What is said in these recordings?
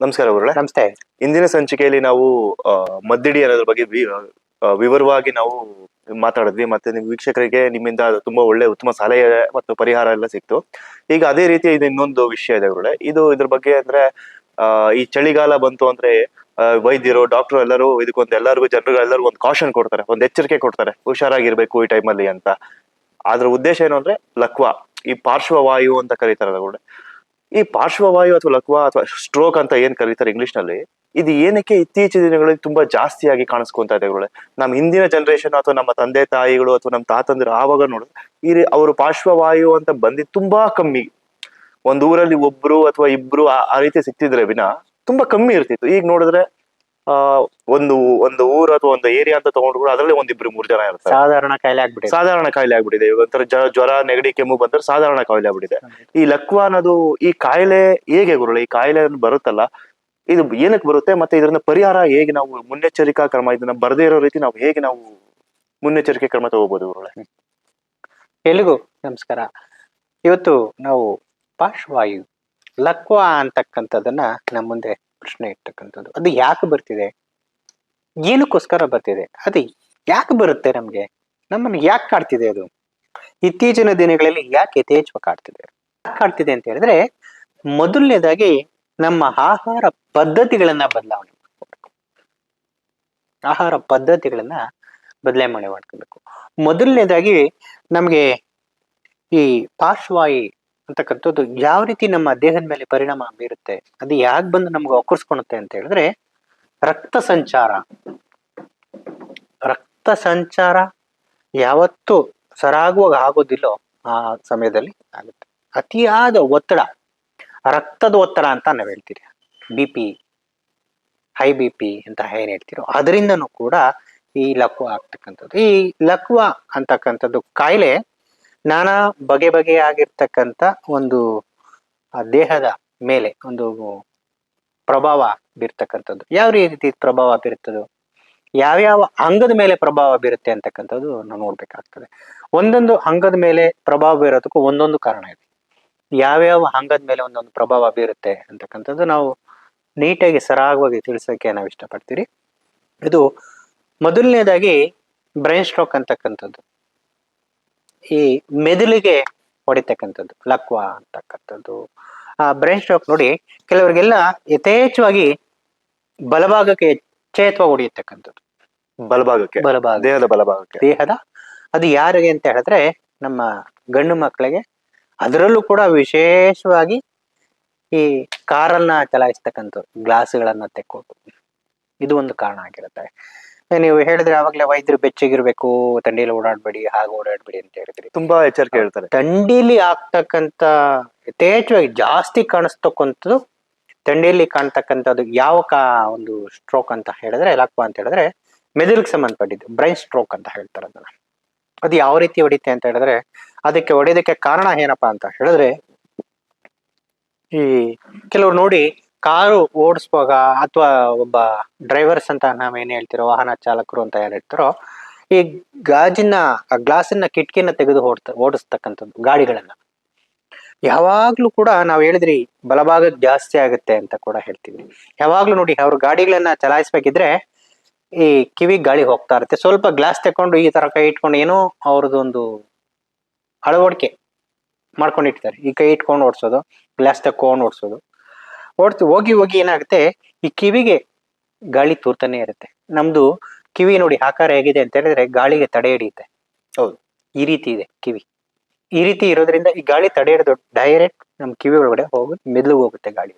ನಮಸ್ಕಾರ ಗುರುಳೆ ನಮಸ್ತೆ. ಇಂದಿನ ಸಂಚಿಕೆಯಲ್ಲಿ ನಾವು ಮದ್ದಿಡಿ ಅನ್ನೋದ್ರ ಬಗ್ಗೆ ವಿವರವಾಗಿ ನಾವು ಮಾತಾಡಿದ್ವಿ ಮತ್ತೆ ನಿಮ್ ವೀಕ್ಷಕರಿಗೆ ನಿಮ್ಮಿಂದ ತುಂಬಾ ಒಳ್ಳೆ ಉತ್ತಮ ಸಲಹೆ ಮತ್ತು ಪರಿಹಾರ ಎಲ್ಲ ಸಿಕ್ತು. ಈಗ ಅದೇ ರೀತಿ ಇದು ಇನ್ನೊಂದು ವಿಷಯ ಇದೆ ಗುರುಳೆ ಇದು ಇದ್ರ ಬಗ್ಗೆ ಅಂದ್ರೆ ಈ ಚಳಿಗಾಲ ಬಂತು ಅಂದ್ರೆ ವೈದ್ಯರು ಡಾಕ್ಟರ್ ಎಲ್ಲರೂ ಇದಕ್ಕೊಂದು ಎಲ್ಲರಿಗೂ ಜನರು ಎಲ್ಲರಿಗೂ ಒಂದು ಕಾಶನ್ ಕೊಡ್ತಾರೆ ಒಂದು ಎಚ್ಚರಿಕೆ ಕೊಡ್ತಾರೆ ಹುಷಾರಾಗಿರ್ಬೇಕು ಈ ಟೈಮಲ್ಲಿ ಅಂತ. ಅದ್ರ ಉದ್ದೇಶ ಏನು ಅಂದ್ರೆ ಲಕ್ವಾ ಈ ಪಾರ್ಶ್ವವಾಯು ಅಂತ ಕರೀತಾರಲ್ಲ ಗುರುಳೆ ಈ ಪಾರ್ಶ್ವವಾಯು ಅಥವಾ ಲಕ್ವಾ ಅಥವಾ ಸ್ಟ್ರೋಕ್ ಅಂತ ಏನ್ ಕರೀತಾರೆ ಇಂಗ್ಲಿಷ್ನಲ್ಲಿ, ಇದು ಏನಕ್ಕೆ ಇತ್ತೀಚಿನ ದಿನಗಳಲ್ಲಿ ತುಂಬಾ ಜಾಸ್ತಿಯಾಗಿ ಕಾಣಿಸ್ಕೊಂತ ಇದೆ ನಮ್ಮ ಹಿಂದಿನ ಜನರೇಷನ್ ಅಥವಾ ನಮ್ಮ ತಂದೆ ತಾಯಿಗಳು ಅಥವಾ ನಮ್ಮ ತಾತಂದಿರು ಆವಾಗ ನೋಡಿದ್ರೆ, ಈ ಅವರು ಪಾರ್ಶ್ವವಾಯು ಅಂತ ಬಂದಿ ತುಂಬಾ ಕಮ್ಮಿ. ಒಂದ್ ಊರಲ್ಲಿ ಒಬ್ರು ಅಥವಾ ಇಬ್ರು ಆ ರೀತಿ ಸಿಕ್ತಿದ್ರೆ ವಿನ ತುಂಬಾ ಕಮ್ಮಿ ಇರ್ತಿತ್ತು. ಈಗ ನೋಡಿದ್ರೆ ಆ ಒಂದು ಒಂದು ಊರು ಅಥವಾ ಒಂದು ಏರಿಯಾ ಅಂತ ತಗೊಂಡ್ರು ಕೂಡ ಅದರಲ್ಲಿ ಒಂದಿಬ್ರು ಮೂರು ಜನ ಇರ್ತಾರೆ. ಸಾಧಾರಣ ಕಾಯಿಲೆ ಆಗ್ಬಿಟ್ಟಿದೆ. ಸಾಧಾರಣ ಕಾಯಿಲೆ ಆಗ್ಬಿಟ್ಟಿದೆ. ಇವಾಗ ಒಂಥರ ಜ- ಜ್ವರ ನೆಗಡಿ ಕೆಮ್ಮು ಬಂದ್ರೆ ಸಾಧಾರಣ ಕಾಯಿಲೆ ಆಗ್ಬಿಟ್ಟಿದೆ. ಈ ಲಕ್ವಾ ಅನ್ನೋದು ಈ ಕಾಯಿಲೆ ಹೇಗೆ ಗುರುಳೆ? ಈ ಕಾಯಿಲೆ ಅನ್ನೋದು ಬರುತ್ತಲ್ಲ? ಇದು ಏನಕ್ಕೆ ಬರುತ್ತೆ? ಮತ್ತೆ ಇದರಿಂದ ಪರಿಹಾರ ಹೇಗೆ ನಾವು ಮುನ್ನೆಚ್ಚರಿಕಾ ಕ್ರಮ ಇದನ್ನ ಬರದೇ ಇರೋ ರೀತಿ ನಾವು ಹೇಗೆ ನಾವು ಮುನ್ನೆಚ್ಚರಿಕೆ ಕ್ರಮ ತಗೋಬಹುದು ಗುರುಳೆ? ಎಲ್ಲಿಗೂ ನಮಸ್ಕಾರ. ಇವತ್ತು ನಾವು ಪಾರ್ಶ್ವಾಯು ಲಕ್ವಾ ಅಂತಕ್ಕಂಥದ್ದನ್ನ ನಮ್ಮ ಮುಂದೆ ಪ್ರಶ್ನೆ ಇರ್ತಕ್ಕಂಥದ್ದು. ಅದು ಯಾಕೆ ಬರ್ತಿದೆ? ಏನಕ್ಕೋಸ್ಕರ ಬರ್ತಿದೆ? ಅದು ಯಾಕೆ ಬರುತ್ತೆ ನಮ್ಗೆ? ನಮ್ಮನ್ನು ಯಾಕೆ ಕಾಡ್ತಿದೆ ಅದು? ಇತ್ತೀಚಿನ ದಿನಗಳಲ್ಲಿ ಯಾಕೆ ಯಥೇಚ್ಛ ಕಾಡ್ತಿದೆ? ಕಾಡ್ತಿದೆ ಅಂತ ಹೇಳಿದ್ರೆ, ಮೊದಲನೇದಾಗಿ ನಮ್ಮ ಆಹಾರ ಪದ್ಧತಿಗಳನ್ನ ಬದಲಾವಣೆ ಮಾಡ್ಕೋಬೇಕು. ಆಹಾರ ಪದ್ಧತಿಗಳನ್ನ ಬದಲಾವಣೆ ಮಾಡ್ಕೋಬೇಕು. ಮೊದಲನೇದಾಗಿ ನಮಗೆ ಈ ಪಾರ್ಶ್ವಾಯು ಅಂತಕ್ಕಂಥದ್ದು ಯಾವ ರೀತಿ ನಮ್ಮ ದೇಹದ ಮೇಲೆ ಪರಿಣಾಮ ಬೀರುತ್ತೆ, ಅದು ಯಾಕೆ ಬಂದು ನಮ್ಗೆ ಒಕ್ಕರ್ಸ್ಕೊಳುತ್ತೆ ಅಂತ ಹೇಳಿದ್ರೆ, ರಕ್ತ ಸಂಚಾರ. ರಕ್ತ ಸಂಚಾರ ಯಾವತ್ತು ಸರಾಗುವಾಗ ಆಗೋದಿಲ್ಲೋ ಆ ಸಮಯದಲ್ಲಿ ಆಗುತ್ತೆ. ಅತಿಯಾದ ಒತ್ತಡ, ರಕ್ತದ ಒತ್ತಡ ಅಂತ ನಾವು ಹೇಳ್ತೀರಿ. B P high B P ಅಂತ ಏನ್ ಹೇಳ್ತಿರೋ ಅದರಿಂದನೂ ಕೂಡ ಈ ಲಕ್ವ ಆಗ್ತಕ್ಕಂಥದ್ದು. ಈ ಲಕ್ವ ಅಂತಕ್ಕಂಥದ್ದು ಕಾಯಿಲೆ ನಾನಾ ಬಗೆ ಬಗೆಯಾಗಿರ್ತಕ್ಕಂಥ ಒಂದು ದೇಹದ ಮೇಲೆ ಒಂದು ಪ್ರಭಾವ ಬೀರ್ತಕ್ಕಂಥದ್ದು. ಯಾವ ರೀತಿ ಪ್ರಭಾವ ಬೀರುತ್ತದು ಯಾವ್ಯಾವ ಅಂಗದ ಮೇಲೆ ಪ್ರಭಾವ ಬೀರುತ್ತೆ ಅಂತಕ್ಕಂಥದ್ದು ನಾವು ನೋಡ್ಬೇಕಾಗ್ತದೆ. ಒಂದೊಂದು ಅಂಗದ ಮೇಲೆ ಪ್ರಭಾವ ಬೀರೋದಕ್ಕೂ ಒಂದೊಂದು ಕಾರಣ ಇದೆ. ಯಾವ್ಯಾವ ಅಂಗದ ಮೇಲೆ ಒಂದೊಂದು ಪ್ರಭಾವ ಬೀರುತ್ತೆ ಅಂತಕ್ಕಂಥದ್ದು ನಾವು ನೀಟಾಗಿ ಸರಾಗವಾಗಿ ತಿಳಿಸೋಕೆ ನಾವು ಇಷ್ಟಪಡ್ತೀರಿ. ಇದು ಮೊದಲನೇದಾಗಿ ಬ್ರೈನ್ ಸ್ಟ್ರೋಕ್ ಅಂತಕ್ಕಂಥದ್ದು. ಈ ಮೆದುಳಿಗೆ ಹೊಡಿತಕ್ಕಂಥದ್ದು ಲಕ್ವ ಅಂತಕ್ಕಂಥದ್ದು. ಆ ಬ್ರೈನ್ ಸ್ಟ್ರೋಕ್ ನೋಡಿ ಕೆಲವರಿಗೆಲ್ಲ ಯಥೇಚ್ಛವಾಗಿ ಬಲಭಾಗಕ್ಕೆ ಚೇತ್ವ ಹೊಡಿಯತಕ್ಕಂಥದ್ದು. ಬಲಭಾಗಕ್ಕೆ ಬಲಭಾಗ. ದೇಹದ ಬಲಭಾಗಕ್ಕೆ. ದೇಹದ? ಅದು ಯಾರಿಗೆ ಅಂತ ಹೇಳಿದ್ರೆ ನಮ್ಮ ಗಂಡು ಮಕ್ಕಳಿಗೆ. ಅದರಲ್ಲೂ ಕೂಡ ವಿಶೇಷವಾಗಿ ಈ ಕಾರನ್ನ ಚಲಾಯಿಸ್ತಕ್ಕಂಥದ್ದು ಗ್ಲಾಸ್ಗಳನ್ನ ತೆಕ್ಕೋದು. ಇದು ಒಂದು ಕಾರಣ ಆಗಿರುತ್ತೆ. ನೀವು ಹೇಳಿದ್ರೆ ಅವಾಗಲೇ ವೈದ್ಯರು ಬೆಚ್ಚಗಿರ್ಬೇಕು ಥಂಡಿಲಿ ಓಡಾಡ್ಬೇಡಿ ಹಾಗೆ ಓಡಾಡ್ಬೇಡಿ ಅಂತ ಹೇಳಿದ್ರಿ. ತುಂಬಾ ಎಚ್ಚರಿಕೆ ಹೇಳ್ತಾರೆ. ಥಂಡಿಲಿ ಆಗ್ತಕ್ಕಂತ ಯಥೇಚ್ಛವಾಗಿ ಜಾಸ್ತಿ ಕಾಣಿಸ್ತಕ್ಕಂಥದ್ದು ಥಂಡಿಯಲ್ಲಿ ಕಾಣ್ತಕ್ಕಂಥದ್ದು ಯಾವ ಕಾ ಒಂದು ಸ್ಟ್ರೋಕ್ ಅಂತ ಹೇಳಿದ್ರೆ ಎಲ್ಲಪ್ಪ ಅಂತ ಹೇಳಿದ್ರೆ ಮೆದುಳಿಗೆ ಸಂಬಂಧಪಟ್ಟಿದ್ದು ಬ್ರೈನ್ ಸ್ಟ್ರೋಕ್ ಅಂತ ಹೇಳ್ತಾರೆ ಅದನ್ನ. ಅದು ಯಾವ ರೀತಿ ಹೊಡಿತೆ ಅಂತ ಹೇಳಿದ್ರೆ ಅದಕ್ಕೆ ಹೊಡೆಯೋದಕ್ಕೆ ಕಾರಣ ಏನಪ್ಪಾ ಅಂತ ಹೇಳಿದ್ರೆ ಈ ಕೆಲವ್ರು ನೋಡಿ ಕಾರು ಓಡಿಸುವಾಗ ಅಥವಾ ಒಬ್ಬ ಡ್ರೈವರ್ಸ್ ಅಂತ ನಾವೇನ್ ಹೇಳ್ತಿರೋ, ವಾಹನ ಚಾಲಕರು ಅಂತ ಏನ್ ಹೇಳ್ತಾರೋ, ಈ ಗಾಜಿನ ಗ್ಲಾಸಿನ ಕಿಟಕಿನ ತೆಗೆದು ಓಡ್ತ ಓಡಿಸ್ತಕ್ಕಂಥದ್ದು ಗಾಡಿಗಳನ್ನ. ಯಾವಾಗ್ಲೂ ಕೂಡ ನಾವು ಹೇಳಿದ್ರಿ, ಬಲಭಾಗ ಜಾಸ್ತಿ ಆಗುತ್ತೆ ಅಂತ ಕೂಡ ಹೇಳ್ತೀವಿ. ಯಾವಾಗ್ಲೂ ನೋಡಿ, ಅವ್ರ ಗಾಡಿಗಳನ್ನ ಚಲಾಯಿಸ್ಬೇಕಿದ್ರೆ ಈ ಕಿವಿ ಗಾಳಿ ಹೋಗ್ತಾ ಇರುತ್ತೆ. ಸ್ವಲ್ಪ ಗ್ಲಾಸ್ ತಕೊಂಡು ಈ ತರ ಕೈ ಇಟ್ಕೊಂಡು ಏನೋ ಅವ್ರದ್ದೊಂದು ಅಳವಡಿಕೆ ಮಾಡ್ಕೊಂಡಿರ್ತಾರೆ. ಈ ಕೈ ಇಟ್ಕೊಂಡು ಓಡಿಸೋದು ಗ್ಲಾಸ್ ತಕೊಂಡು ಓಡಿಸೋದು. ಓಡ್ತು ಹೋಗಿ ಹೋಗಿ ಏನಾಗುತ್ತೆ? ಈ ಕಿವಿಗೆ ಗಾಳಿ ತೂರ್ತಾನೆ ಇರುತ್ತೆ. ನಮ್ದು ಕಿವಿ ನೋಡಿ ಆಕಾರ ಹೇಗಿದೆ ಅಂತ ಹೇಳಿದ್ರೆ ಗಾಳಿಗೆ ತಡೆ ಹಿಡಿಯುತ್ತೆ. ಹೌದು. ಈ ರೀತಿ ಇದೆ ಕಿವಿ. ಈ ರೀತಿ ಇರೋದ್ರಿಂದ ಈ ಗಾಳಿ ತಡೆ ಹಿಡಿದು ಡೈರೆಕ್ಟ್ ನಮ್ ಕಿವಿ ಒಳಗಡೆ ಹೋಗಿ ಮೆದುಳಿಗೆ ಹೋಗುತ್ತೆ ಗಾಳಿ.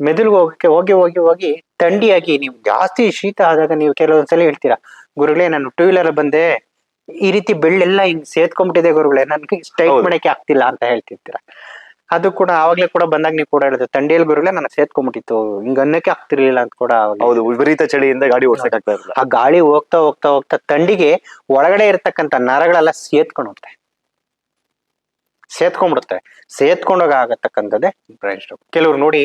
ಮೆದುಳಿಗೆ ಹೋಗಕ್ಕೆ ಹೋಗಿ ಹೋಗಿ ಹೋಗಿ ಥಂಡಿಯಾಗಿ ನೀವು ಜಾಸ್ತಿ ಶೀತ ಆದಾಗ ನೀವು ಕೆಲವೊಂದ್ಸಲ ಹೇಳ್ತೀರಾ ಗುರುಗಳೇ ನಾನು ಟೂ ವೀಲರ್ ಬಂದೆ. ಈ ರೀತಿ ಬೆಳ್ಳೆಲ್ಲ ಹಿಂಗ್ ಸೇತ್ಕೊಂಡ್ಬಿಟ್ಟಿದೆ ಗುರುಗಳೇ ನನ್ಗೆ ಸ್ಟ್ರೈಕ್ ಮಾಡಕ್ಕೆ ಆಗ್ತಿಲ್ಲ ಅಂತ ಹೇಳ್ತಿರ್ತೀರಾ. ಅದು ಕೂಡ ಆವಾಗ್ಲೇ ಕೂಡ ಬಂದಾಗ ನೀವು ಕೂಡ ಹೇಳಿದ್ರೆ ತಂಡಿಯಲ್ಲಿ ಗುರುಗಳೇ ನನಗೆ ಸೇದ್ಕೊಂಡ್ಬಿಟ್ಟಿತ್ತು ಹಿಂಗ ಅನ್ನಕ್ಕೆ ಆಗ್ತಿರ್ಲಿಲ್ಲ ಅಂತ ಕೂಡ ಹೌದು ವಿಪರೀತ ಚಳಿಯಿಂದ ಗಾಡಿ ಓಡ್ಸಕ್ ಆಗ್ತಾ ಇರಲಿಲ್ಲ. ಆ ಗಾಳಿ ಹೋಗ್ತಾ ಹೋಗ್ತಾ ಹೋಗ್ತಾ ತಂಡಿಗೆ ಒಳಗಡೆ ಇರತಕ್ಕಂತ ನರಗಳೆಲ್ಲ ಸೇತ್ಕೊಂಡುತ್ತೆ ಸೇತ್ಕೊಂಡ್ಬಿಡುತ್ತೆ ಸೇತ್ಕೊಂಡೋಗ ಆಗತಕ್ಕಂಥದ್ದೇ ಬ್ರೈನ್ ಸ್ಟ್ರೋಕ್. ಕೆಲವ್ರು ನೋಡಿ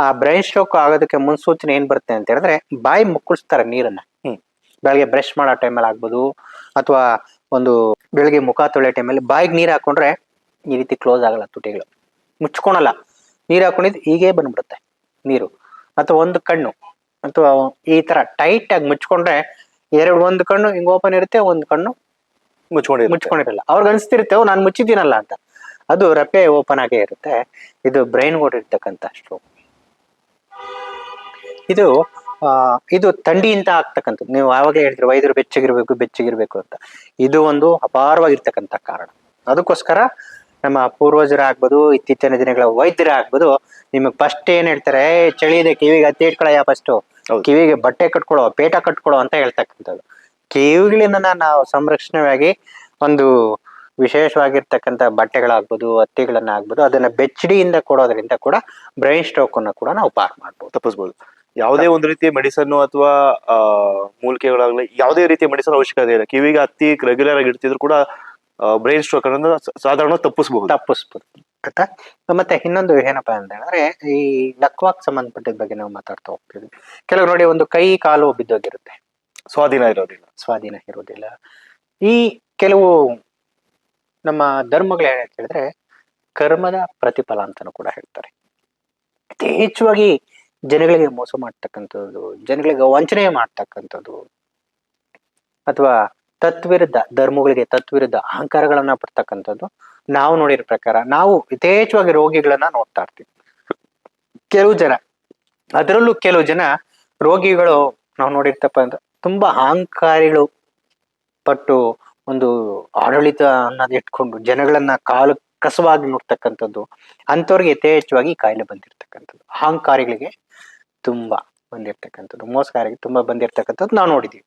ಆ ಬ್ರೈನ್ ಸ್ಟ್ರೋಕ್ ಆಗೋದಕ್ಕೆ ಮುನ್ಸೂಚನೆ ಏನ್ ಬರುತ್ತೆ ಅಂತ ಹೇಳಿದ್ರೆ ಬಾಯಿ ಮುಕ್ಕಳಿಸ್ತಾರೆ ನೀರನ್ನ. ಹ್ಮ್. ಬೆಳಗ್ಗೆ ಬ್ರಷ್ ಮಾಡೋ ಟೈಮಲ್ಲಿ ಆಗ್ಬೋದು ಅಥವಾ ಒಂದು ಬೆಳಗ್ಗೆ ಮುಖ ತೊಳೆಯೋ ಟೈಮಲ್ಲಿ ಬಾಯಿಗೆ ನೀರು ಹಾಕೊಂಡ್ರೆ ಈ ರೀತಿ ಕ್ಲೋಸ್ ಆಗಲ್ಲ ತುಟಿಗಳು. ಮುಚ್ಕೊಳಲ್ಲ ನೀರು ಹಾಕೊಂಡಿದ್ದು ಹೀಗೆ ಬಂದ್ಬಿಡುತ್ತೆ ನೀರು. ಅಥವಾ ಒಂದು ಕಣ್ಣು ಅಥವಾ ಈ ತರ ಟೈಟ್ ಆಗಿ ಮುಚ್ಕೊಂಡ್ರೆ ಎರಡು ಒಂದು ಕಣ್ಣು ಹಿಂಗ್ ಓಪನ್ ಇರುತ್ತೆ ಒಂದು ಕಣ್ಣು ಮುಚ್ಕೊಂಡು ಮುಚ್ಕೊಂಡಿರಲ್ಲ. ಅವ್ರಿಗೆ ಅನಿಸ್ತಿರುತ್ತೆ ನಾನು ಮುಚ್ಚಿದ್ದೀನಲ್ಲ ಅಂತ. ಅದು ರಪೆ ಓಪನ್ ಆಗೇ ಇರುತ್ತೆ. ಇದು ಬ್ರೈನ್ ಓಡಿರ್ತಕ್ಕಂಥ ಸ್ಟ್ರೋಕ್ ಇದು ಆ, ಇದು ತಂಡಿಯಿಂದ ಆಗ್ತಕ್ಕಂಥದ್ದು. ನೀವು ಯಾವಾಗ ಹೇಳಿದ್ರೆ ವೈದ್ಯರು ಬೆಚ್ಚಗಿರ್ಬೇಕು ಬೆಚ್ಚಗಿರ್ಬೇಕು ಅಂತ. ಇದು ಒಂದು ಅಪಾರವಾಗಿರ್ತಕ್ಕಂಥ ಕಾರಣ. ಅದಕ್ಕೋಸ್ಕರ ನಮ್ಮ ಪೂರ್ವಜರಾಗ್ಬೋದು ಇತ್ತೀಚಿನ ದಿನಗಳ ವೈದ್ಯರಾಗ್ಬೋದು ನಿಮಗೆ ಫಸ್ಟ್ ಏನ್ ಹೇಳ್ತಾರೆ "ಏ, ಚಳಿ ಇದೆ ಕಿವಿಗೆ ಹತ್ತಿ ಇಟ್ಕೊಳ್ಳಯ್ಯ ಫಸ್ಟ್. ಕಿವಿಗೆ ಬಟ್ಟೆ ಕಟ್ಕೊಳ್ಳೋ ಪೇಟ ಕಟ್ಕೊಳ್ಳೋ ಅಂತ ಹೇಳ್ತಕ್ಕಂಥದ್ದು. ಕಿವಿಗಳಿಂದ ನಾವು ಸಂರಕ್ಷಣೆಯಾಗಿ ಒಂದು ವಿಶೇಷವಾಗಿರ್ತಕ್ಕಂಥ ಬಟ್ಟೆಗಳಾಗ್ಬೋದು ಹತ್ತಿಗಳನ್ನ ಆಗ್ಬೋದು ಅದನ್ನ ಬೆಚ್ಚಡಿಯಿಂದ ಕೊಡೋದ್ರಿಂದ ಕೂಡ ಬ್ರೈನ್ ಸ್ಟ್ರೋಕ್ ಅನ್ನ ಕೂಡ ನಾವು ಪಾರ್ ಮಾಡ್ಬೋದು. ತಪ್ಪಿಸ್ಬೋದು. ಯಾವುದೇ ಒಂದು ರೀತಿಯ ಮೆಡಿಸನ್ ಅಥವಾ ಮೂಲಿಕೆಗಳಾಗ್ಲಿ ಯಾವುದೇ ರೀತಿಯ ಮೆಡಿಸನ್ ಅವಶ್ಯಕತೆ ಇಲ್ಲ. ಕಿವಿಗೆ ಹತ್ತಿ ರೆಗ್ಯುಲರ್ ಆಗಿ ಇಡ್ತಿದ್ರು ಕೂಡ ಬ್ರೈನ್ ಸ್ಟ್ರೋಕ್ ಅನ್ನೋದು ಸಾಧಾರಣ ತಪ್ಪಿಸಬಹುದು. ತಪ್ಪಿಸ್ಬೋದು. ಆಯ್ತಾ? ಮತ್ತೆ ಇನ್ನೊಂದು ಏನಪ್ಪಾ ಅಂತ ಹೇಳಿದ್ರೆ ಈ ಲಕ್ವಾಕ್ ಸಂಬಂಧಪಟ್ಟಿದ ಬಗ್ಗೆ ನಾವು ಮಾತಾಡ್ತಾ ಹೋಗ್ತೀವಿ. ಕೆಲವು ನೋಡಿ ಒಂದು ಕೈ ಕಾಲು ಬಿದ್ದೋಗಿರುತ್ತೆ. ಸ್ವಾಧೀನ ಇರೋದಿಲ್ಲ. ಸ್ವಾಧೀನ ಇರೋದಿಲ್ಲ. ಈ ಕೆಲವು ನಮ್ಮ ಧರ್ಮಗಳು ಏನಂತ ಹೇಳಿದ್ರೆ ಕರ್ಮದ ಪ್ರತಿಫಲ ಅಂತಾನು ಕೂಡ ಹೇಳ್ತಾರೆ. ಯಥೇಚ್ಛವಾಗಿ ಜನಗಳಿಗೆ ಮೋಸ ಮಾಡ್ತಕ್ಕಂಥದ್ದು ಜನಗಳಿಗೆ ವಂಚನೆ ಮಾಡ್ತಕ್ಕಂಥದ್ದು ಅಥವಾ ತತ್ವಿರುದ್ಧ, ಧರ್ಮಗಳಿಗೆ ತತ್ವಿರುದ್ಧ ಅಹಂಕಾರಗಳನ್ನ ಪಡ್ತಕ್ಕಂಥದ್ದು ನಾವು ನೋಡಿರೋ ಪ್ರಕಾರ ನಾವು ಯಥೇಚ್ಛವಾಗಿ ರೋಗಿಗಳನ್ನ ನೋಡ್ತಾ ಇರ್ತೀವಿ. ಕೆಲವು ಜನ, ಅದರಲ್ಲೂ ಕೆಲವು ಜನ ರೋಗಿಗಳು ನಾವು ನೋಡಿರ್ತಪ್ಪ ಅಂತ ತುಂಬಾ ಅಹಂಕಾರಿಗಳು ಪಟ್ಟು ಒಂದು ಆಡಳಿತ ಅನ್ನೋದು ಇಟ್ಕೊಂಡು ಜನಗಳನ್ನ ಕಾಲು ಕಸವಾಗಿ ನೋಡ್ತಕ್ಕಂಥದ್ದು ಅಂಥವ್ರಿಗೆ ಯಥೇಚ್ಛವಾಗಿ ಕಾಯಿಲೆ ಬಂದಿರ್ತಕ್ಕಂಥದ್ದು. ಅಹಂಕಾರಿಗಳಿಗೆ ತುಂಬಾ ಬಂದಿರ್ತಕ್ಕಂಥದ್ದು ಮೋಸಗಾರಿಗೆ ತುಂಬಾ ಬಂದಿರ್ತಕ್ಕಂಥದ್ದು ನಾವು ನೋಡಿದೀವಿ.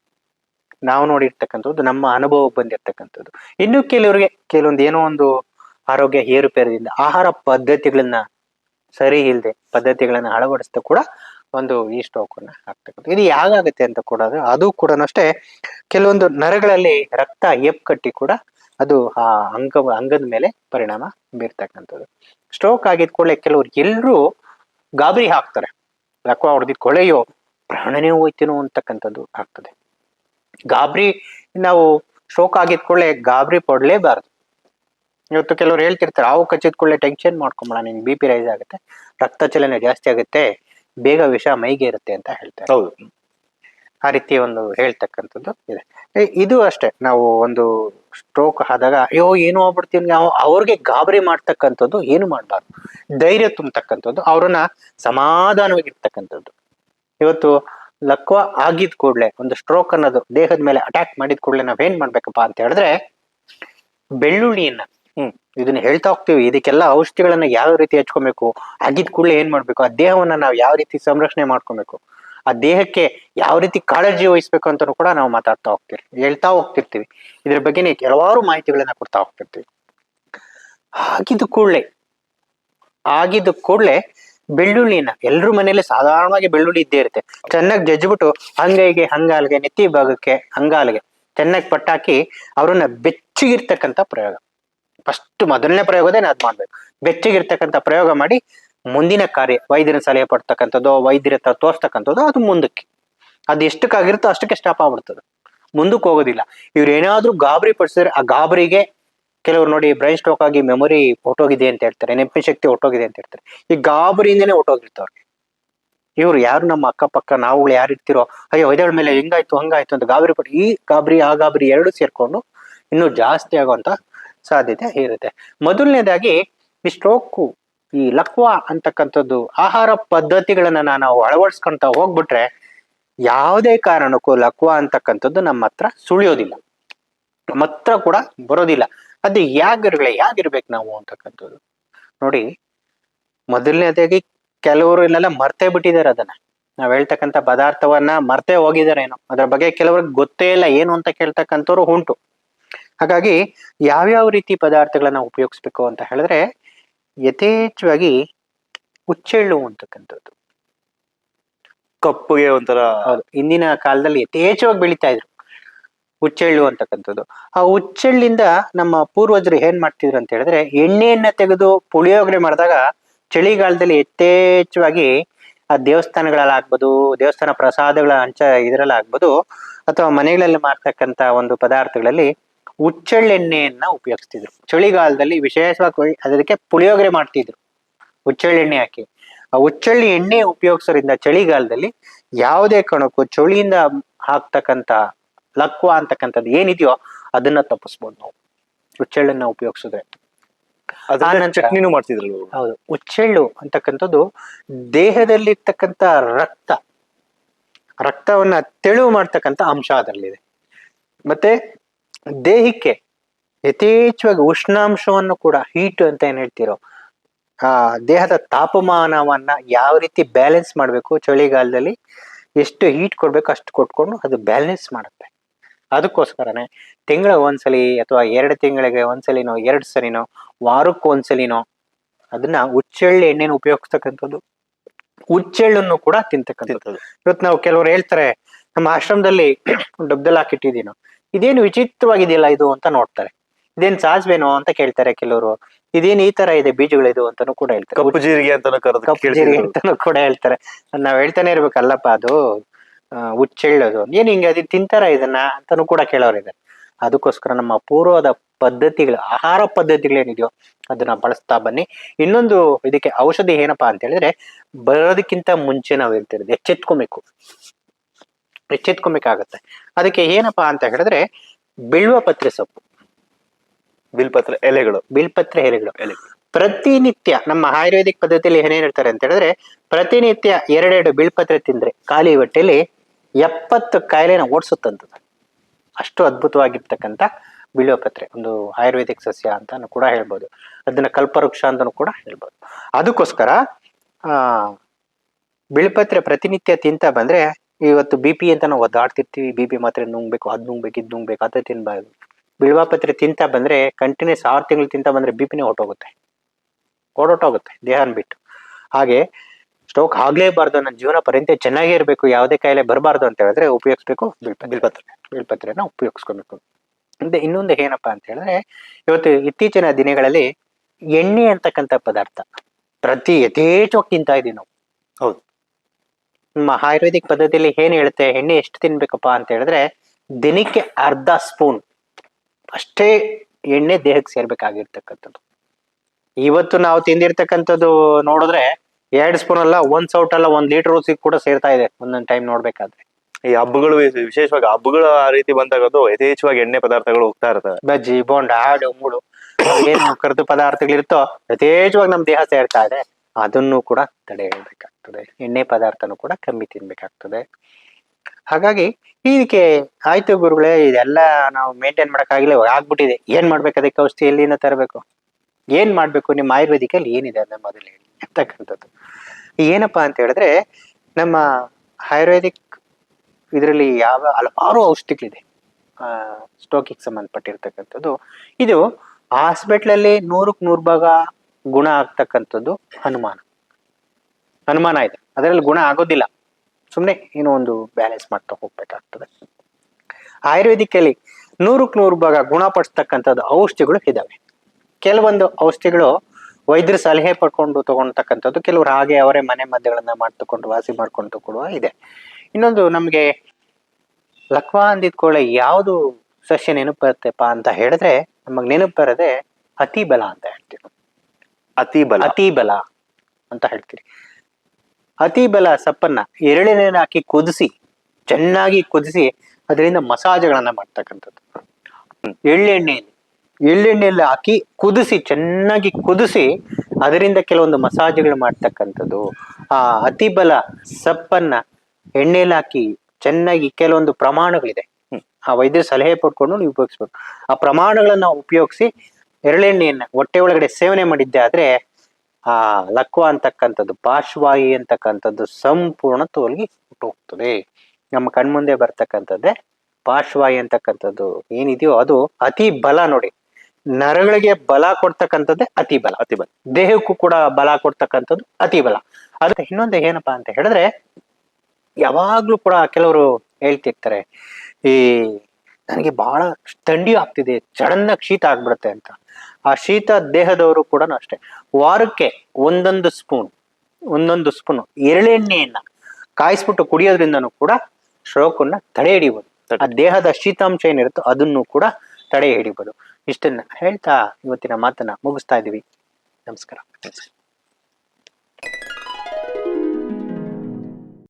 ನಾವು ನೋಡಿರ್ತಕ್ಕಂಥದ್ದು, ನಮ್ಮ ಅನುಭವ ಬಂದಿರ್ತಕ್ಕಂಥದ್ದು. ಇನ್ನು ಕೆಲವರಿಗೆ, ಕೆಲವೊಂದು ಏನೋ ಒಂದು ಆರೋಗ್ಯ ಏರುಪೇರದಿಂದ ಆಹಾರ ಪದ್ಧತಿಗಳನ್ನ ಸರಿ ಇಲ್ಲದೆ ಪದ್ಧತಿಗಳನ್ನ ಅಳವಡಿಸ್ತಾ ಕೂಡ ಒಂದು ಈ ಸ್ಟ್ರೋಕ್ ಅನ್ನ ಆಗ್ತಕ್ಕಂಥ ಇದು ಯಾಗಾಗುತ್ತೆ ಅಂತ ಕೂಡ ಅದು- ಕೂಡ ಅಷ್ಟೇ ಕೆಲವೊಂದು ನರಗಳಲ್ಲಿ ರಕ್ತ ಎಪ್ಪು ಕೂಡ ಅದು ಆ ಅಂಗ, ಅಂಗದ ಮೇಲೆ ಪರಿಣಾಮ ಬೀರ್ತಕ್ಕಂಥದ್ದು. ಸ್ಟ್ರೋಕ್ ಆಗಿದ ಕೂಡಲೇ ಕೆಲವ್ರು ಎಲ್ಲರೂ ಗಾಬರಿ ಹಾಕ್ತಾರೆ. ರಕ್ತ ಹೊಡೆದಿದ್ ಕೊಳೆಯೋ ಪ್ರಾಣನೇ ಹೋಯ್ತೇನೋ ಅಂತಕ್ಕಂಥದ್ದು ಆಗ್ತದೆ. ಗಾಬರಿ ನಾವು ಶೋಕ್ ಆಗಿದ ಕೂಡಲೇ ಗಾಬರಿ ಪಡಲೇಬಾರ್ದು. ಇವತ್ತು ಕೆಲವ್ರು ಹೇಳ್ತಿರ್ತಾರೆ ಹಾವು ಕಚ್ಚಿದ ಕೂಡಲೇ ಟೆನ್ಷನ್ ಮಾಡ್ಕೊಂಬೇಡ ನಿನ್ ಬಿ ಪಿ ರೈಸ್ ಆಗುತ್ತೆ ರಕ್ತ ಚಲನೆ ಜಾಸ್ತಿ ಆಗುತ್ತೆ ಬೇಗ ವಿಷ ಮೈಗೆ ಇರುತ್ತೆ ಅಂತ ಹೇಳ್ತಾರೆ. ಹೌದು. ಆ ರೀತಿ ಒಂದು ಹೇಳ್ತಕ್ಕಂಥದ್ದು ಇದೆ. ಇದು ಅಷ್ಟೇ. ನಾವು ಒಂದು ಸ್ಟ್ರೋಕ್ ಆದಾಗ ಅಯ್ಯೋ ಏನು ಹೋಗ್ಬಿಡ್ತೀವಿ ನಾವು ಅವ್ರಿಗೆ ಗಾಬರಿ ಮಾಡ್ತಕ್ಕಂಥದ್ದು ಏನು ಮಾಡಬಾರ್ದು. ಧೈರ್ಯ ತುಂಬತಕ್ಕಂಥದ್ದು ಅವ್ರನ್ನ ಸಮಾಧಾನವಾಗಿರ್ತಕ್ಕಂಥದ್ದು. ಇವತ್ತು ಲಕ್ವ ಆಗಿದ ಕೂಡಲೇ, ಒಂದು ಸ್ಟ್ರೋಕ್ ಅನ್ನೋದು ದೇಹದ ಮೇಲೆ ಅಟ್ಯಾಕ್ ಮಾಡಿದ ಕೂಡಲೇ ನಾವೇನ್ ಮಾಡ್ಬೇಕಪ್ಪ ಅಂತ ಹೇಳಿದ್ರೆ, ಬೆಳ್ಳುಳ್ಳಿಯನ್ನ, ಹ್ಮ್, ಇದನ್ನ ಹೇಳ್ತಾ ಹೋಗ್ತೀವಿ. ಇದಕ್ಕೆಲ್ಲ ಔಷಧಿಗಳನ್ನ ಯಾವ ರೀತಿ ಹಚ್ಕೊಬೇಕು, ಆಗಿದ ಕೂಡಲೇ ಏನ್ ಮಾಡ್ಬೇಕು, ಆ ದೇಹವನ್ನ ನಾವು ಯಾವ ರೀತಿ ಸಂರಕ್ಷಣೆ ಮಾಡ್ಕೊಬೇಕು, ಆ ದೇಹಕ್ಕೆ ಯಾವ ರೀತಿ ಕಾಳಜಿ ವಹಿಸ್ಬೇಕು ಅಂತ ಕೂಡ ನಾವು ಮಾತಾಡ್ತಾ ಹೋಗ್ತೀವಿ ಹೇಳ್ತಾ ಹೋಗ್ತಿರ್ತೀವಿ. ಇದ್ರ ಬಗ್ಗೆನೇ ಕೆಲವಾರು ಮಾಹಿತಿಗಳನ್ನ ಕೊಡ್ತಾ ಹೋಗ್ತಿರ್ತೀವಿ. ಆಗಿದ ಕೂಡಲೇ ಆಗಿದ ಕೂಡಲೇ ಬೆಳ್ಳುಳ್ಳಿನ. ಎಲ್ರ ಮನೇಲಿ ಸಾಧಾರಣವಾಗಿ ಬೆಳ್ಳುಳ್ಳಿ ಇದ್ದೇ ಇರುತ್ತೆ. ಚೆನ್ನಾಗಿ ಜಜ್ಜಿಬಿಟ್ಟು ಅಂಗೈಗೆ ಹಂಗಾಲ್ಗೆ, ನೆತ್ತಿ ಭಾಗಕ್ಕೆ ಅಂಗಾಲ್ಗೆ ಚೆನ್ನಾಗಿ ಪಟ್ಟಾಕಿ ಅವ್ರನ್ನ ಬೆಚ್ಚಿಗಿರ್ತಕ್ಕಂಥ ಪ್ರಯೋಗ. ಫಸ್ಟ್ ಮೊದಲನೇ ಪ್ರಯೋಗದೇ ಅದ್ ಮಾಡ್ಬೇಕು. ಬೆಚ್ಚಗಿರ್ತಕ್ಕಂಥ ಪ್ರಯೋಗ ಮಾಡಿ ಮುಂದಿನ ಕಾರ್ಯ, ವೈದ್ಯರ ಸಲಹೆ ಪಡ್ತಕ್ಕಂಥದ್ದು, ವೈದ್ಯರ ಹತ್ರ ತೋರ್ಸ್ತಕ್ಕಂಥದ್ದು ಅದು ಮುಂದಕ್ಕೆ. ಅದು ಎಷ್ಟಕ್ಕಾಗಿರುತ್ತೋ ಅಷ್ಟಕ್ಕೆ ಸ್ಟಾಪ್ ಆಗ್ಬಿಡ್ತದೆ. ಮುಂದಕ್ಕೆ ಹೋಗೋದಿಲ್ಲ. ಇವ್ರು ಏನಾದ್ರೂ ಗಾಬರಿ ಪಡಿಸಿದ್ರೆ ಆ ಗಾಬರಿಗೆ ಕೆಲವ್ರು ನೋಡಿ ಬ್ರೈನ್ ಸ್ಟ್ರೋಕ್ ಆಗಿ ಮೆಮೊರಿ ಹೊಟ್ಟೋಗಿದೆ ಅಂತ ಹೇಳ್ತಾರೆ, ನೆನಪಿನ ಶಕ್ತಿ ಹೊಟ್ಟೋಗಿದೆ ಅಂತ ಹೇಳ್ತಾರೆ. ಈ ಗಾಬರಿಯಿಂದನೇ ಹೊಟ್ಟೋಗಿರ್ತವ್ರು ಇವ್ರು ಯಾರು ನಮ್ಮ ಅಕ್ಕಪಕ್ಕ, ನಾವುಗಳು ಯಾರು ಇರ್ತಿರೋ, ಅಯ್ಯೋ ಇದಳ ಮೇಲೆ ಹಿಂಗಾಯ್ತು, ಹಂಗಾಯ್ತು ಅಂತ ಗಾಬರಿ ಪಟ್ಟು ಈ ಗಾಬರಿ, ಆ ಗಾಬರಿ ಎರಡು ಸೇರ್ಕೊಂಡು ಇನ್ನೂ ಜಾಸ್ತಿ ಆಗುವಂತ ಸಾಧ್ಯತೆ ಇರುತ್ತೆ. ಮೊದಲನೇದಾಗಿ ಈ ಸ್ಟ್ರೋಕು, ಈ ಲಕ್ವ ಅಂತಕ್ಕಂಥದ್ದು ಆಹಾರ ಪದ್ಧತಿಗಳನ್ನ ನಾವು ಅಳವಡಿಸ್ಕೊಂತ ಹೋಗ್ಬಿಟ್ರೆ ಯಾವುದೇ ಕಾರಣಕ್ಕೂ ಲಕ್ವ ಅಂತಕ್ಕಂಥದ್ದು ನಮ್ಮ ಹತ್ರ ಸುಳಿಯೋದಿಲ್ಲ. ನಮ್ಮ ಹತ್ರ ಕೂಡ ಬರೋದಿಲ್ಲ. ಅದು ಯಾಗಿರ್ಲಿ ಯಾಗಿರ್ಬೇಕು ನಾವು ಅಂತಕ್ಕಂಥದ್ದು. ನೋಡಿ ಮೊದಲನೇದಾಗಿ ಕೆಲವರು ಇಲ್ಲೆಲ್ಲ ಮರ್ತೇ ಬಿಟ್ಟಿದ್ದಾರೆ ಅದನ್ನ. ನಾವ್ ಹೇಳ್ತಕ್ಕಂಥ ಪದಾರ್ಥವನ್ನ ಮರ್ತೇ ಹೋಗಿದ್ದಾರೆ ಏನೋ ಅದ್ರ ಬಗ್ಗೆ ಕೆಲವ್ರಿಗೆ ಗೊತ್ತೇ ಇಲ್ಲ ಏನು ಅಂತ ಕೇಳ್ತಕ್ಕಂಥವ್ರು ಉಂಟು. ಹಾಗಾಗಿ ಯಾವ್ಯಾವ ರೀತಿ ಪದಾರ್ಥಗಳನ್ನ ಉಪಯೋಗಿಸ್ಬೇಕು ಅಂತ ಹೇಳಿದ್ರೆ ಯಥೇಚ್ಛವಾಗಿ ಹುಚ್ಚೆಳ್ಳು ಅಂತಕ್ಕಂಥದ್ದು. ಕಪ್ಪುಗೆ ಒಂಥರ ಹೌದು ಇಂದಿನ ಕಾಲದಲ್ಲಿ ಯಥೇಚ್ಛವಾಗಿ ಬೆಳೀತಾ ಇದ್ರು. ಹುಚ್ಚೆಳ್ಳು ಅಂತಕ್ಕಂಥದ್ದು. ಆ ಹುಚ್ಚೆಳ್ಳಿಂದ ನಮ್ಮ ಪೂರ್ವಜರು ಏನ್ ಮಾಡ್ತಿದ್ರು ಅಂತ ಹೇಳಿದ್ರೆ, ಎಣ್ಣೆಯನ್ನ ತೆಗೆದು ಪುಳಿಯೋಗರೆ ಮಾಡಿದಾಗ ಚಳಿಗಾಲದಲ್ಲಿ ಯಥೇಚ್ಛವಾಗಿ ಆ ದೇವಸ್ಥಾನಗಳಲ್ಲಾಗ್ಬೋದು ದೇವಸ್ಥಾನ ಪ್ರಸಾದಗಳ ಅಂಚ ಇದ್ರಲ್ಲಾಗ್ಬೋದು ಅಥವಾ ಮನೆಗಳಲ್ಲಿ ಮಾಡ್ತಕ್ಕಂಥ ಒಂದು ಪದಾರ್ಥಗಳಲ್ಲಿ ಹುಚ್ಚೆಳ್ಳೆಣ್ಣೆಯನ್ನ ಉಪಯೋಗಿಸ್ತಿದ್ರು. ಚಳಿಗಾಲದಲ್ಲಿ ವಿಶೇಷವಾಗಿ ಅದಕ್ಕೆ ಪುಳಿಯೋಗರೆ ಮಾಡ್ತಿದ್ರು. ಉಚ್ಚೆಳ್ಳೆಣ್ಣೆ ಹಾಕಿ. ಆ ಉಚ್ಚಳ್ಳಿ ಎಣ್ಣೆ ಉಪಯೋಗಿಸೋದ್ರಿಂದ ಚಳಿಗಾಲದಲ್ಲಿ ಯಾವುದೇ ಕಣಕ್ಕೂ ಚಳಿಯಿಂದ ಹಾಕ್ತಕ್ಕಂತ ಲಕ್ವ ಅಂತಕ್ಕಂಥದ್ದು ಏನಿದೆಯೋ ಅದನ್ನ ತಪ್ಪಿಸ್ಬೋದು ನಾವು. ಹುಚ್ಚೆಳ್ಳನ್ನ ಉಪಯೋಗಿಸಿದ್ರೆ. ಚಟ್ನಿನೂ ಮಾಡ್ತಿದ್ರು. ಹೌದು. ಹುಚ್ಚೆಳ್ಳು ಅಂತಕ್ಕಂಥದ್ದು ದೇಹದಲ್ಲಿರ್ತಕ್ಕಂಥ ರಕ್ತ. ರಕ್ತವನ್ನ ತೆಳುವು ಮಾಡ್ತಕ್ಕಂಥ ಅಂಶ ಅದರಲ್ಲಿದೆ. ಮತ್ತೆ ದೇಹಕ್ಕೆ ಯಥೇಚ್ಛವಾಗಿ ಉಷ್ಣಾಂಶವನ್ನು ಕೂಡ ಹೀಟ್ ಅಂತ ಏನ್ ಹೇಳ್ತಿರೋ ಆ ದೇಹದ ತಾಪಮಾನವನ್ನ ಯಾವ ರೀತಿ ಬ್ಯಾಲೆನ್ಸ್ ಮಾಡಬೇಕು ಚಳಿಗಾಲದಲ್ಲಿ ಎಷ್ಟು ಹೀಟ್ ಕೊಡ್ಬೇಕು ಅಷ್ಟು ಕೊಟ್ಕೊಂಡು ಅದು ಬ್ಯಾಲೆನ್ಸ್ ಮಾಡುತ್ತೆ. ಅದಕ್ಕೋಸ್ಕರನೇ ತಿಂಗಳ ಒಂದ್ಸಲಿ ಅಥವಾ ಎರಡು ತಿಂಗಳಿಗೆ ಒಂದ್ಸಲಿನೋ ಎರಡು ಸಲಿನೋ ವಾರಕ್ಕೆ ಒಂದ್ಸಲಿನೋ ಅದನ್ನ ಹುಚ್ಚೆಳ್ಳು ಎಣ್ಣೆನ ಉಪಯೋಗಿಸ್ತಕ್ಕಂಥದ್ದು. ಹುಚ್ಚೆಳ್ಳನ್ನು ಕೂಡ ತಿಂತಕ್ಕಂಥದ್ದು. ಇವತ್ತು ನಾವು ಕೆಲವರು ಹೇಳ್ತಾರೆ ನಮ್ಮ ಆಶ್ರಮದಲ್ಲಿ ಡಬ್ದಲ್ಲಿ ಹಾಕಿಟ್ಟಿದ್ದೀನೋ. ಇದೇನು ವಿಚಿತ್ರವಾಗಿದೆಯಲ್ಲ ಇದು ಅಂತ ನೋಡ್ತಾರೆ. ಇದೇನ್ ಸಾಸ್ವೇನೋ ಅಂತ ಕೇಳ್ತಾರೆ ಕೆಲವರು. ಇದೇನ್ ಈ ತರ ಇದೆ ಬೀಜಗಳಿದು ಅಂತಾನು ಕೂಡ ಹೇಳ್ತಾರೆ. ಕಪ್ಪು ಜೀರಿಗೆ ಅಂತಾನು ಕರೆದು ಕಪ್ಪು ಜೀರಿಗೆ ಅಂತಾನು ಕೂಡ ಹೇಳ್ತಾರೆ. ನಾವ್ ಹೇಳ್ತಾನೆ ಇರ್ಬೇಕಲ್ಲಪ್ಪ ಅದು. ಹುಚ್ಚೆಳ್ಳದು. ಏನ್ ಹಿಂಗೆ ಅದು ತಿಂತಾರ ಇದನ್ನ ಅಂತಾನು ಕೂಡ ಕೇಳೋರಿದ್ದಾರೆ ಅದಕ್ಕೋಸ್ಕರ ನಮ್ಮ ಪೂರ್ವದ ಪದ್ಧತಿಗಳು ಆಹಾರ ಪದ್ಧತಿಗಳೇನಿದೆಯೋ ಅದನ್ನ ಬಳಸ್ತಾ ಬನ್ನಿ. ಇನ್ನೊಂದು ಇದಕ್ಕೆ ಔಷಧಿ ಏನಪ್ಪಾ ಅಂತ ಹೇಳಿದ್ರೆ ಬರೋದಕ್ಕಿಂತ ಮುಂಚೆ ನಾವು ಹೇಳ್ತಿರೋದು ಎಚ್ಚೆತ್ಕೊಬೇಕು. ಎಚ್ಚೆತ್ಕೊಬೇಕಾಗತ್ತೆ ಅದಕ್ಕೆ ಏನಪ್ಪಾ ಅಂತ ಹೇಳಿದ್ರೆ ಬಿಲ್ವ ಪತ್ರೆ ಸೊಪ್ಪು. ಬಿಲ್ಪತ್ರ ಎಲೆಗಳು. ಬಿಲ್ಪತ್ರೆ ಎಲೆಗಳು. ಎಲೆ ಪ್ರತಿನಿತ್ಯ ನಮ್ಮ ಆಯುರ್ವೇದಿಕ್ ಪದ್ಧತಿಯಲ್ಲಿ ಏನೇನ್ ಹೇಳ್ತಾರೆ ಅಂತ ಹೇಳಿದ್ರೆ ಪ್ರತಿನಿತ್ಯ ಎರಡೆರಡು ಬಿಲ್ಪತ್ರೆ ತಿಂದ್ರೆ ಖಾಲಿ ಹೊಟ್ಟೆಲಿ ಎಪ್ಪತ್ತು ಕಾಯಿಲೆನ ಓಡಿಸುತ್ತಂಥದ್ದು ಅಷ್ಟು ಅದ್ಭುತವಾಗಿರ್ತಕ್ಕಂಥ ಬಿಳೋಪತ್ರೆ ಒಂದು ಆಯುರ್ವೇದಿಕ್ ಸಸ್ಯ ಅಂತ ಕೂಡ ಹೇಳ್ಬೋದು. ಅದನ್ನ ಕಲ್ಪವೃಕ್ಷ ಅಂತ ಕೂಡ ಹೇಳ್ಬೋದು. ಅದಕ್ಕೋಸ್ಕರ, ಆ, ಬಿಳ್ಪತ್ರೆ ಪ್ರತಿನಿತ್ಯ ತಿಂತ ಬಂದ್ರೆ ಇವತ್ತು ಬಿ ಪಿ ಅಂತ ನಾವು ಒದ್ದಾಡ್ತಿರ್ತೀವಿ. ಬಿ ಪಿ ಮಾತ್ರೆ ನುಂಗ್ಬೇಕು, ಅದ್ ನುಂಗ್ಬೇಕು, ಇದು ನುಂಗ್ಬೇಕು, ಅದ ತಿನ್ಬಾರ್ದು. ಬಿಳ್ವಾಪತ್ರೆ ತಿಂತ ಬಂದ್ರೆ, ಕಂಟಿನ್ಯೂಸ್ ಆರು ತಿಂಗಳು ತಿಂತ ಬಂದ್ರೆ ಬಿ ಪಿನೇ ಹೊಟ್ಟೋಗುತ್ತೆ ಓಡೋಟೋಗುತ್ತೆ ದೇಹನ ಬಿಟ್ಟು. ಹಾಗೆ ಸ್ಟ್ರೋಕ್ ಆಗ್ಲೇಬಾರ್ದು ನನ್ನ ಜೀವನ ಪರ್ಯಂತ ಚೆನ್ನಾಗೇ ಇರಬೇಕು ಯಾವುದೇ ಕಾಯಿಲೆ ಬರಬಾರ್ದು ಅಂತ ಹೇಳಿದ್ರೆ ಉಪಯೋಗಿಸ್ಬೇಕು ಬಿಲ್ಪತ್ರೆ ಬಿಲ್ಪತ್ರ. ಬಿಲ್ಪತ್ರೆನ ಉಪಯೋಗಿಸ್ಕೊಬೇಕು. ಮತ್ತೆ ಇನ್ನೊಂದು ಏನಪ್ಪಾ ಅಂತ ಹೇಳಿದ್ರೆ ಇವತ್ತು ಇತ್ತೀಚಿನ ದಿನಗಳಲ್ಲಿ ಎಣ್ಣೆ ಅಂತಕ್ಕಂಥ ಪದಾರ್ಥ ಪ್ರತಿ ಯಥೇಚ್ಛವಾಗಿ ತಿಂತಾ ಇದೀವಿ ನಾವು. ಹೌದು. ನಮ್ಮ ಆಯುರ್ವೇದಿಕ್ ಪದ್ಧತಿಯಲ್ಲಿ ಏನ್ ಹೇಳುತ್ತೆ ಎಣ್ಣೆ ಎಷ್ಟು ತಿನ್ಬೇಕಪ್ಪ ಅಂತ ಹೇಳಿದ್ರೆ ದಿನಕ್ಕೆ ಅರ್ಧ ಸ್ಪೂನ್ ಅಷ್ಟೇ ಎಣ್ಣೆ ದೇಹಕ್ಕೆ ಸೇರ್ಬೇಕಾಗಿರ್ತಕ್ಕಂಥದ್ದು. ಇವತ್ತು ನಾವು ತಿಂದಿರ್ತಕ್ಕಂಥದ್ದು ನೋಡಿದ್ರೆ ಎರಡ್ ಸ್ಪೂನ್ ಅಲ್ಲ ಒಂದ್ ಸೌಟ್ ಅಲ್ಲ ಒಂದ್ ಲೀಟರ್ ರುಚಿಗೆ ಕೂಡ ಸೇರ್ತಾ ಇದೆ ಒಂದೊಂದ್ ಟೈಮ್ ನೋಡ್ಬೇಕಾದ್ರೆ. ಈ ಹಬ್ಬಗಳು ವಿಶ್- ವಿಶೇಷವಾಗಿ ಹಬ್ಬಗಳು ಆ ರೀತಿ ಬಂದಾಗದು ಯಥೇಚ್ಛವಾಗಿ ಎಣ್ಣೆ ಪದಾರ್ಥಗಳು ಹೋಗ್ತಾ ಇರ್ತವೆ ಬಜ್ಜಿ ಬೋಂಡ ಹಾಡು ಮೂಡು ಏನು ಕರೆದು ಪದಾರ್ಥಗಳಿರುತ್ತೋ ಯಥೇಚ್ಛವಾಗಿ ನಮ್ ದೇಹ ಸೇರ್ತಾ ಇದೆ ಅದನ್ನು ಕೂಡ ತಡೆ ಹೇಳ್ಬೇಕಾಗ್ತದೆ. ಎಣ್ಣೆ ಪದಾರ್ಥನೂ ಕೂಡ ಕಮ್ಮಿ ತಿನ್ಬೇಕಾಗ್ತದೆ. ಹಾಗಾಗಿ ಇದಕ್ಕೆ ಆಯ್ತು ಗುರುಗಳೇ ಇದೆಲ್ಲ ನಾವು ಮೇಂಟೈನ್ ಮಾಡಕ್ಕಾಗಿಲ್ಲ ಇವಾಗ ಆಗ್ಬಿಟ್ಟಿದೆ. ಏನ್ ಮಾಡ್ಬೇಕು ಅದಕ್ಕೆ ಔಷಧಿ ಎಲ್ಲಿಂದ ತರಬೇಕು? ಏನ್ ಮಾಡ್ಬೇಕು ನಿಮ್ಮ ಆಯುರ್ವೇದಿಕಲ್ಲಿ ಏನಿದೆ ಅದನ್ನ ಮೊದಲು ಹೇಳಿ, ಅಂತಕ್ಕಂಥದ್ದು. ಏನಪ್ಪಾ ಅಂತ ಹೇಳಿದ್ರೆ, ನಮ್ಮ ಆಯುರ್ವೇದಿಕ್ ಇದರಲ್ಲಿ ಯಾವ ಹಲವಾರು ಔಷಧಿಗಳಿದೆ. ಸ್ಟೋಕಿಗೆ ಸಂಬಂಧಪಟ್ಟಿರ್ತಕ್ಕಂಥದ್ದು. ಇದು ಹಾಸ್ಪಿಟ್ಲಲ್ಲಿ ನೂರಕ್ಕೆ ನೂರು ಭಾಗ ಗುಣ ಆಗ್ತಕ್ಕಂಥದ್ದು ಅನುಮಾನ ಅನುಮಾನ ಇದೆ. ಅದರಲ್ಲಿ ಗುಣ ಆಗೋದಿಲ್ಲ. ಸುಮ್ಮನೆ ಏನೋ ಒಂದು ಬ್ಯಾಲೆನ್ಸ್ ಮಾಡ್ತಾ ಹೋಗ್ಬೇಕಾಗ್ತದೆ. ಆಯುರ್ವೇದಿಕಲ್ಲಿ ನೂರಕ್ಕೆ ನೂರು ಭಾಗ ಗುಣಪಡಿಸ್ತಕ್ಕಂಥದ್ದು ಔಷಧಿಗಳು ಇದಾವೆ. ಕೆಲವೊಂದು ಔಷಧಿಗಳು ವೈದ್ಯರ ಸಲಹೆ ಪಡ್ಕೊಂಡು ತಗೊಳ್ತಕ್ಕಂಥದ್ದು ಕೆಲವರು ಹಾಗೆ ಅವರೇ ಮನೆ ಮದ್ದುಗಳನ್ನ ಮಾಡ್ತಕೊಂಡು ವಾಸಿ ಮಾಡ್ಕೊಂಡು ಕೊಡುವ ಇದೆ. ಇನ್ನೊಂದು ನಮಗೆ ಅಂದಿದ ಕೂಡಲೇ ಯಾವುದು ಸಸ್ಯ ನೆನಪು ಬರುತ್ತೆಪ್ಪ ಅಂತ ಹೇಳಿದ್ರೆ ನಮಗ್ ನೆನಪು ಬರದೆ ಅತಿ ಬಲ ಅಂತ ಹೇಳ್ತೀವಿ ಅತಿ ಬಲ ಅತಿ ಬಲ ಅಂತ ಹೇಳ್ತೀರಿ ಅತಿ ಬಲ ಸಪ್ಪನ್ನ ಎರಳೆಣ್ಣೆನ ಹಾಕಿ ಕುದಿಸಿ ಚೆನ್ನಾಗಿ ಕುದಿಸಿ ಅದರಿಂದ ಮಸಾಜ್ಗಳನ್ನ ಮಾಡ್ತಕ್ಕಂಥದ್ದು. ಎಳ್ಳೆಣ್ಣೆಯಲ್ಲಿ ಎಳ್ಳೆಣ್ಣೆಯಲ್ಲಿ ಹಾಕಿ ಕುದಿಸಿ, ಚೆನ್ನಾಗಿ ಕುದಿಸಿ ಅದರಿಂದ ಕೆಲವೊಂದು ಮಸಾಜ್ಗಳು ಮಾಡ್ತಕ್ಕಂಥದ್ದು. ಆ ಅತಿ ಬಲ ಸಪ್ಪನ್ನ ಎಣ್ಣೆಯಲ್ಲಿ ಹಾಕಿ ಚೆನ್ನಾಗಿ ಕೆಲವೊಂದು ಪ್ರಮಾಣಗಳಿದೆ. ಆ ವೈದ್ಯರ ಸಲಹೆ ಪಡ್ಕೊಂಡು ನೀವು ಉಪಯೋಗಿಸ್ಬೇಕು ಆ ಪ್ರಮಾಣಗಳನ್ನ ಉಪಯೋಗಿಸಿ ಎರಳೆಣ್ಣೆಯನ್ನ ಹೊಟ್ಟೆ ಒಳಗಡೆ ಸೇವನೆ ಮಾಡಿದ್ದೆ ಆದ್ರೆ ಆ ಲಕ್ವ ಅಂತಕ್ಕಂಥದ್ದು ಪಾಶ್ವಾಯಿ ಅಂತಕ್ಕಂಥದ್ದು ಸಂಪೂರ್ಣ ತೋಲ್ಗಿ ಹೋಗ್ತದೆ ನಮ್ಮ ಕಣ್ಮುಂದೆ ಬರ್ತಕ್ಕಂಥದ್ದೇ ಪಾಶ್ವಾಯಿ ಅಂತಕ್ಕಂಥದ್ದು ಏನಿದೆಯೋ ಅದು ಅತಿ ಬಲ ನೋಡಿ. ನರಗಳಿಗೆ ಬಲ ಕೊಡ್ತಕ್ಕಂಥದ್ದೇ ಅತಿ ಬಲ. ಅತಿ ಬಲ. ದೇಹಕ್ಕೂ ಕೂಡ ಬಲ ಕೊಡ್ತಕ್ಕಂಥದ್ದು ಅತಿ ಬಲ. ಅದಕ್ಕೆ ಇನ್ನೊಂದು ಏನಪ್ಪಾ ಅಂತ ಹೇಳಿದ್ರೆ ಯಾವಾಗ್ಲೂ ಕೂಡ ಕೆಲವರು ಹೇಳ್ತಿರ್ತಾರೆ ಈ ನನಗೆ ಬಹಳ ಥಂಡಿ ಆಗ್ತಿದೆ ಚಡನ್ನ ಶೀತ ಆಗ್ಬಿಡುತ್ತೆ ಅಂತ. ಆ ಶೀತ ದೇಹದವರು ಕೂಡ ಅಷ್ಟೇ. ವಾರಕ್ಕೆ ಒಂದೊಂದು ಸ್ಪೂನ್ ಒಂದೊಂದು ಸ್ಪೂನ್ ಎರಳೆಣ್ಣೆಯನ್ನ ಕಾಯಿಸ್ಬಿಟ್ಟು ಕುಡಿಯೋದ್ರಿಂದನೂ ಕೂಡ ಸ್ಟ್ರೋಕನ್ನ ತಡೆ ಹಿಡಿಬೋದು ಆ ದೇಹದ ಶೀತಾಂಶ ಏನಿರುತ್ತೋ ಅದನ್ನು ಕೂಡ ತಡೆ ಹಿಡಿಬೋದು ಇಷ್ಟನ್ನ ಹೇಳ್ತಾ ಇವತ್ತಿನ ಮಾತನ್ನ ಮುಗಿಸ್ತಾ ಇದೀವಿ ನಮಸ್ಕಾರ.